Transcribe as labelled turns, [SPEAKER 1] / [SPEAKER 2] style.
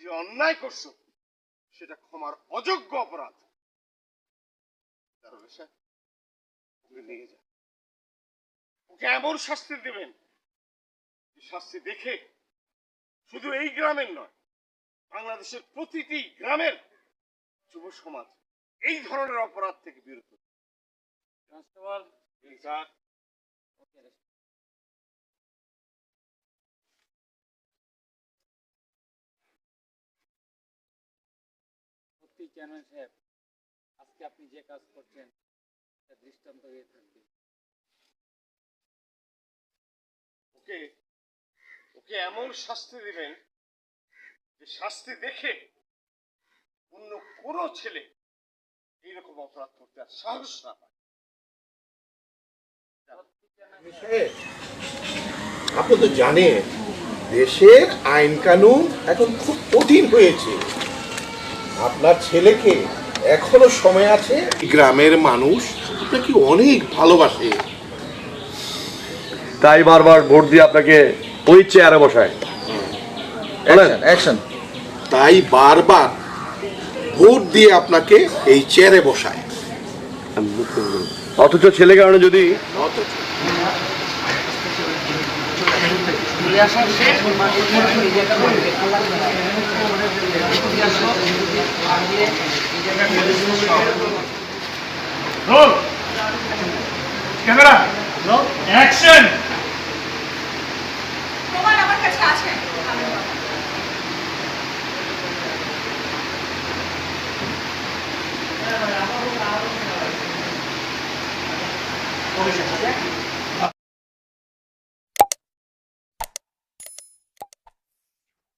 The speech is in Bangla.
[SPEAKER 1] যে অন্যায় করছ, সেটা ক্ষমার অযোগ্য অপরাধ। ওকে নিয়ে ওকে এমন শাস্তি দেবেন শাস্তি দেখে শুধু এই গ্রামের নয়, বাংলাদেশের প্রতিটি গ্রামের যুব সমাজ এই ধরনের অপরাধ থেকে বিরত।
[SPEAKER 2] আজকে আপনি যে কাজ করছেন দৃষ্টান্ত হয়ে থাকবে।
[SPEAKER 1] ওকে ওকে এমন শাস্তি দিবেন যে শাস্তি দেখে অন্য কোনো ছেলে এইরকম অপরাধ করতে আর সাহস না পায়।
[SPEAKER 3] আপনি তো জানেন দেশের আইন কানুন এখন খুব কঠিন হয়েছে। আপনার ছেলেকে এখনও সময় আছে? গ্রামের মানুষ আপনাকে অনেক ভালোবাসে।
[SPEAKER 4] তাই বারবার ভোট দিয়ে আপনাকে ওই চেয়ারে বসায়।
[SPEAKER 5] অ্যাকশন
[SPEAKER 3] তাই বারবার ভোট দিয়ে আপনাকে এই চেয়ারে বসায়।
[SPEAKER 4] অথচ ছেলে কারণে যদি
[SPEAKER 6] ক্যামেরা অ্যাকশন পুলিশের সাথে